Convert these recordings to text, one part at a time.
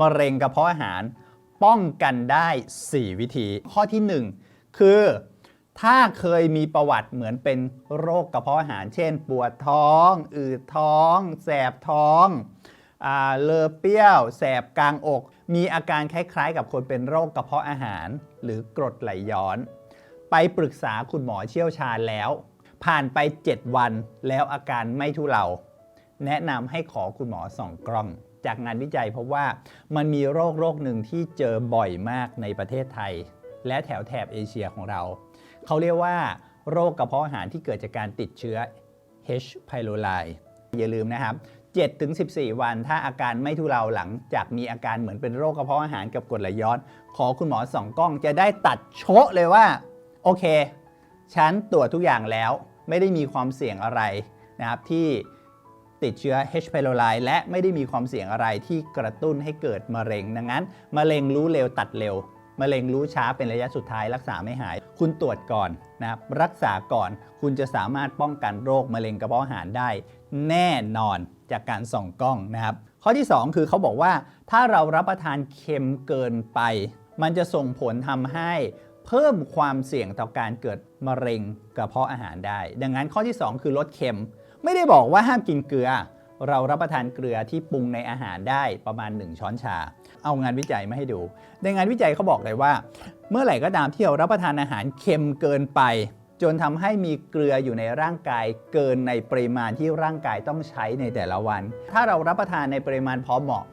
มะเร็งกระเพาะอาหาร ป้องกันได้ 4 วิธี ข้อที่ 1 คือ ถ้าเคยมีประวัติเหมือนเป็นโรคกระเพาะอาหาร เช่น ปวดท้อง อืดท้อง แสบท้องอเลอเปี้ยว แสบกลางอก มีอาการคล้ายๆ กับคนเป็นโรคกระเพาะอาหาร หรือกรดไหลย้อน ไปปรึกษาคุณหมอเชี่ยวชาญแล้ว ผ่านไป 7 วันแล้วอาการไม่ทุเลาแนะนำให้ขอคุณหมอส่องกล้อง จากงานวิจัยพบว่ามันมีโรคโรคหนึ่งที่เจอบ่อยมากในประเทศไทย และแถวแถบเอเชียของเรา เขาเรียกว่า โรคกระเพาะอาหารที่เกิดจากการติดเชื้อ H. pylori อย่าลืมนะครับ7-14 วัน ถ้าอาการไม่ทุเลาหลังจากมีอาการเหมือนเป็นโรคกระเพาะอาหารกับกรดไหลย้อน ขอคุณหมอส่องกล้องจะได้ตัดโชะเลยว่า โอเค ฉันตรวจทุกอย่างแล้ว ไม่ได้มีความเสี่ยงอะไรนะครับที่ ติดเชื้อ H. pylori และไม่ได้มีความเสี่ยงอะไรที่กระตุ้นให้เกิดมะเร็ง ดังนั้นมะเร็งรู้เร็วตัดเร็วมะเร็งรู้ช้าเป็นระยะสุดท้ายรักษาไม่หาย คุณตรวจก่อนนะครับรักษาก่อน คุณจะสามารถป้องกันโรคมะเร็งกระเพาะอาหารได้ แน่นอนจากการส่องกล้องนะครับ ข้อที่ 2 คือเขาบอกว่าถ้าเรารับประทานเค็มเกินไป มันจะส่งผลทำให้เพิ่มความเสี่ยงต่อการเกิดมะเร็งกระเพาะอาหารได้ ดังนั้นข้อที่ 2 คือลดเค็ม ไม่ได้บอกว่าห้ามกินเกลือ เรารับประทานเกลือที่ปรุงในอาหารได้ประมาณ 1 ช้อนชา เอางานวิจัยมาให้ดู ในงานวิจัยเขาบอกเลยว่า เมื่อไหร่ก็ตามที่เรารับประทานอาหารเค็มเกินไป จนทำให้มีเกลืออยู่ในร่างกายเกินในปริมาณที่ร่างกายต้องใช้ในแต่ละวัน ถ้าเรารับประทานในปริมาณพอเหมาะ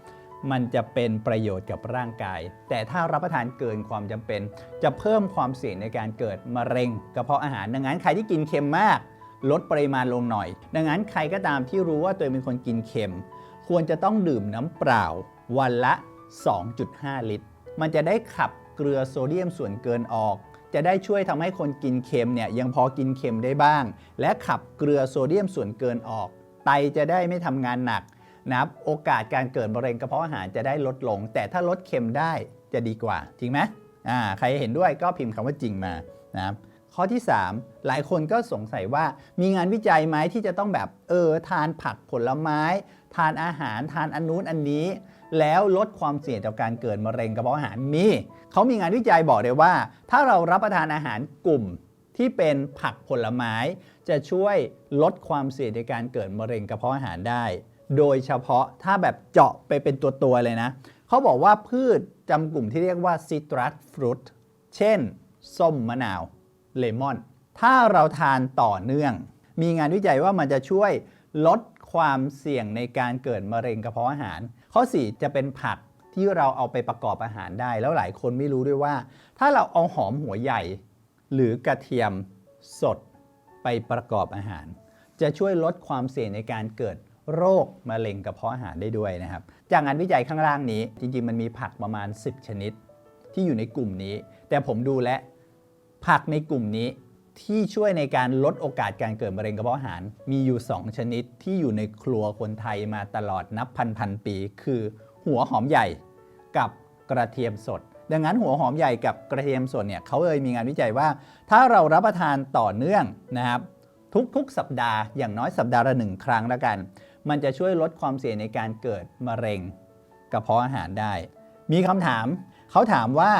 มันจะเป็นประโยชน์กับร่างกาย แต่ถ้ารับประทานเกินความจำเป็น จะเพิ่มความเสี่ยงในการเกิดมะเร็งกระเพาะอาหาร ดังนั้นใครที่กินเค็มมาก ลดปริมาณลงหน่อย ดังนั้นใครก็ตามที่รู้ว่าตัวเองเป็นคนกินเค็ม ควรจะต้องดื่มน้ำเปล่าวันละ 2.5 ลิตร มันจะได้ขับเกลือโซเดียมส่วนเกินออก จะได้ช่วยทำให้คนกินเค็มเนี่ยยังพอกินเค็มได้บ้าง และขับเกลือโซเดียมส่วนเกินออก ไตจะได้ไม่ทำงานหนักนะครับโอกาสการเกิดมะเร็งกระเพาะอาหารจะได้ลดลง แต่ถ้าลดเค็มได้จะดีกว่า จริงไหมอ่าใครเห็นด้วยก็พิมพ์คำว่าจริงมานะครับ ข้อที่ 3 หลายคนก็สงสัยว่ามีงานวิจัยไหมที่จะต้องแบบเออทานผักผลไม้ ทานอาหารทานอันนู้นอันนี้ แล้วลดความเสี่ยงต่อการเกิดมะเร็งกระเพาะอาหารมีเขามีงานวิจัยบอกเลยว่า ถ้าเรารับประทานอาหารกลุ่มที่เป็นผักผลไม้ จะช่วยลดความเสี่ยงในการเกิดมะเร็งกระเพาะอาหารได้ โดยเฉพาะถ้าแบบเจาะไปเป็นตัวตัวๆเลยนะเขาบอกว่าพืชจำกลุ่มที่เรียกว่าซิตรัสฟรุตเช่นส้มมะนาว เลมอน ถ้าเราทานต่อเนื่อง มีงานวิจัยว่ามันจะช่วยลดความเสี่ยงในการเกิดมะเร็งกระเพาะอาหาร ข้อ 4 จะเป็นผักที่เราเอาไปประกอบอาหารได้ แล้วหลายคนไม่รู้ด้วยว่า ถ้าเราเอาหอมหัวใหญ่ หรือกระเทียมสดไปประกอบอาหาร จะช่วยลดความเสี่ยงในการเกิดโรคมะเร็งกระเพาะอาหารได้ด้วยนะครับ จากงานวิจัยข้างล่างนี้จริงๆ มันมีผักประมาณ 10 ชนิด ที่อยู่ในกลุ่มนี้ แต่ผมดูและ ผักในกลุ่มนี้ที่ช่วยในการลดโอกาสการเกิดมะเร็งกระเพาะอาหาร มีอยู่ 2 ชนิดที่อยู่ในครัวคนไทยมาตลอดนับพันพันปี คือ หัวหอมใหญ่กับกระเทียมสด ดังนั้นหัวหอมใหญ่กับกระเทียมสดเนี่ยเขาเลยมีงานวิจัยว่า ถ้าเรารับประทานต่อเนื่องนะครับทุกๆ สัปดาห์อย่างน้อยสัปดาห์ละหนึ่งครั้งแล้วกัน มันจะช่วยลดความเสี่ยงในการเกิดมะเร็งกระเพาะอาหารได้ มีคำถามเขาถามว่า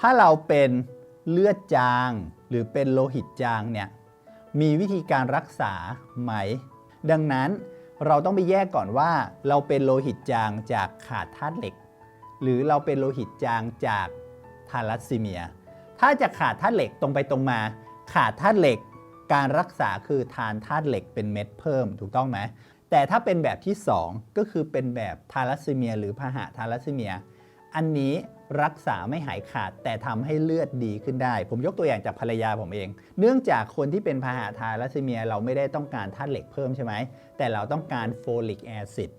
ถ้าเราเป็น เลือดจางหรือเป็นโลหิตจางเนี่ยมีวิธีการรักษาไหม ดังนั้นเราต้องไปแยกก่อนว่า เราเป็นโลหิตจางจากขาดธาตุเหล็ก หรือเราเป็นโลหิตจางจากทาลัสซีเมีย ถ้าจะขาดธาตุเหล็กตรงไปตรงมา ขาดธาตุเหล็กการรักษาคือทานธาตุเหล็กเป็นเม็ดเพิ่มถูกต้องไหมแต่ถ้าเป็นแบบที่ 2 ก็คือเป็นแบบทาลัสซีเมีย หรือพาหะทาลัสซีเมีย อันนี้ รักษาไม่หายขาดแต่ทำให้เลือดดีขึ้นได้ ผมยกตัวอย่างจากภรรยาผมเอง เนื่องจากคนที่เป็นพาหะทาลัสซีเมียเราไม่ได้ต้องการธาตุเหล็กเพิ่มใช่ไหม แต่เราต้องการโฟลิกแอซิด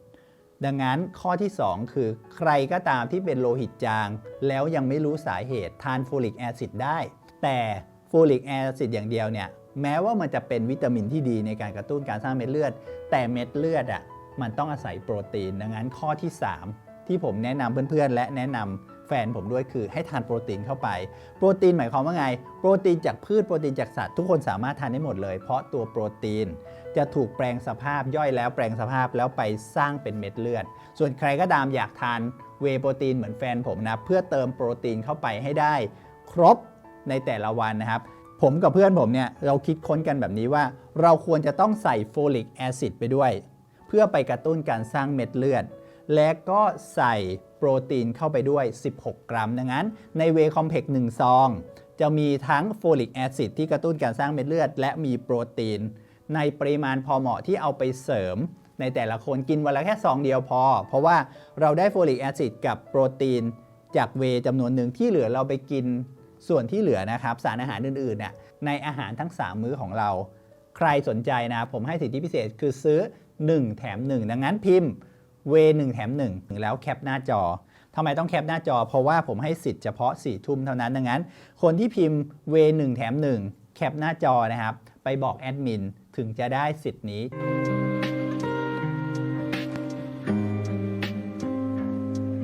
ดังนั้นข้อที่ 2 คือใครก็ตามที่เป็นโลหิตจาง แล้วยังไม่รู้สาเหตุทานโฟลิกแอซิดได้ แต่โฟลิกแอซิดอย่างเดียวเนี่ยแม้ว่ามันจะเป็นวิตามินที่ดีในการกระตุ้นการสร้างเม็ดเลือด แต่เม็ดเลือดอะมันต้องอาศัยโปรตีน ดังนั้นข้อที่ 3 ที่ผมแนะนำเพื่อนๆ และแนะนำ ฟนผมด้วยคือให้ทานโปรตีนเข้าไป โปรตีนหมายความว่าไง โปรตีนจากพืชโปรตีนจากสัตว์ทุกคนสามารถทานได้หมดเลย เพราะตัวโปรตีนจะถูกแปลงสภาพย่อยแล้วแปลงสภาพแล้วไปสร้างเป็นเม็ดเลือด ส่วนใครก็ตามอยากทานเวโปรตีนเหมือนแฟนผมนะเพื่อเติมโปรตีนเข้าไปให้ได้ ครบในแต่ละวันนะครับผมกับเพื่อนผมเนี่ยเราคิดค้นกันแบบนี้ว่า เราควรจะต้องใส่โฟลิกแอซิดไปด้วย เพื่อไปกระตุ้นการสร้างเม็ดเลือด และก็ใส่ โปรตีนเข้าไปด้วย 16 กรัม ดังนั้น ในเวคอมเพล็กซ์1ซอง จะมีทั้งโฟลิกแอซิดที่กระตุ้นการสร้างเม็ดเลือด และมีโปรตีน ในปริมาณพอเหมาะที่เอาไปเสริม ในแต่ละคนกินวันละแค่ซองเดียวพอ เพราะว่าเราได้โฟลิกแอซิดกับโปรตีน จากเวจำนวนหนึ่งที่เหลือเราไปกินส่วนที่เหลือนะครับสารอาหารอื่นๆเนี่ยในอาหารทั้ง 3 มื้อของเรา ใครสนใจนะผมให้สิทธิพิเศษคือซื้อ 1 แถม 1 ดังนั้นพิมพ์ เวหนึ่งแถม1แล้วแคปหน้าจอทำไมต้องแคปหน้าจอ เพราะว่าผมให้สิทธิ์เฉพาะ4ี่ทุ่มเท่านั้นดังนั้น คนที่พิมพ์เวหนึ่งแถม1แคปหน้าจอนะครับ ไปบอกแอดมินถึงจะได้สิทธิ์นี้